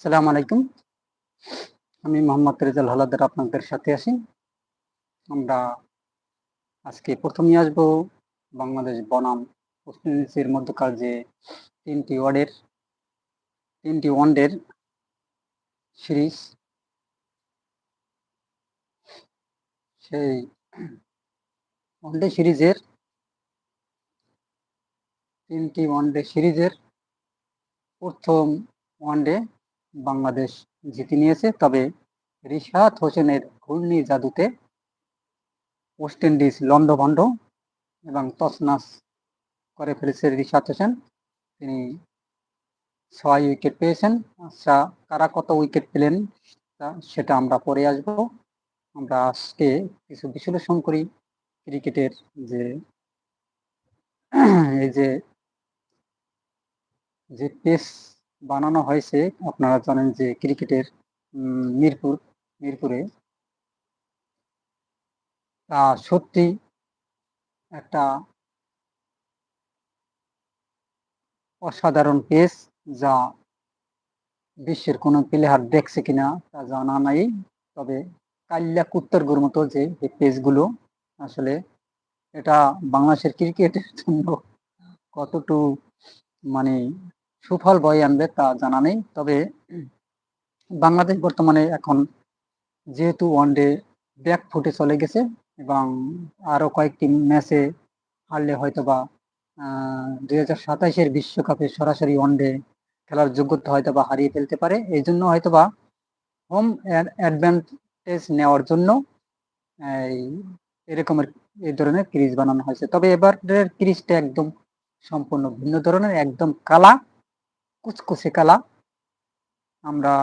সালাম আলাইকুম। আমি মোহাম্মদ রেজাল হালাদার আপনাদের সাথে আছি। আমরা আজকে প্রথমে আসব বাংলাদেশ বনাম ওয়েস্ট ইন্ডিজের মধ্যকার যে তিনটি ওয়ার্ডের, তিনটি ওয়ানডের সিরিজ। সেই ওয়ানডে সিরিজের, তিনটি ওয়ানডে সিরিজের প্রথম ওয়ানডে বাংলাদেশ জিতে নিয়েছে। তবে রিশাদ হোসেনের ঘূর্ণি জাদুতে ওয়েস্ট ইন্ডিজ লন্ডভন্ড এবং তছনাস করে ফেলেছে রিশাদ হোসেন। তিনি ছয় উইকেট পেয়েছেন। আচ্ছা কারা কত উইকেট পেলেন সেটা আমরা পরে আসব। আমরা আজকে কিছু বিশ্লেষণ করি। ক্রিকেটের যে, এই যে যে পেস বানানো হয়েছে, আপনারা জানেন যে ক্রিকেটের মিরপুর, মিরপুরে, তা সত্যি একটা অসাধারণ পেস যা বিশ্বের কোনো প্লেয়ার দেখছে কিনা তা জানা নাই। তবে কাল্লা কুত্তরগুর মতো যে এই পেসগুলো আসলে এটা বাংলাদেশের ক্রিকেটের জন্য কতটুকু মানে সুফল বয়ে আনবে তা জানা নেই। তবে বাংলাদেশ বর্তমানে এখন যেহেতু ওয়ানডে ব্যাক ফুটে চলে গেছে এবং আরও কয়েকটি ম্যাচে হারলে হয়তো বা দুই হাজার সাতাইশের বিশ্বকাপে সরাসরি ওয়ানডে খেলার যোগ্যতা হয়তো বা হারিয়ে ফেলতে পারে। এই জন্য হয়তো বা হোম অ্যাডভান্টেজ নেওয়ার জন্য, এই এরকমের, এই ধরনের ক্রিজ বানানো হয়েছে। তবে এবারের ক্রিজটা একদম সম্পূর্ণ ভিন্ন ধরনের একদম কালা কুচকুচে কালা। আমরা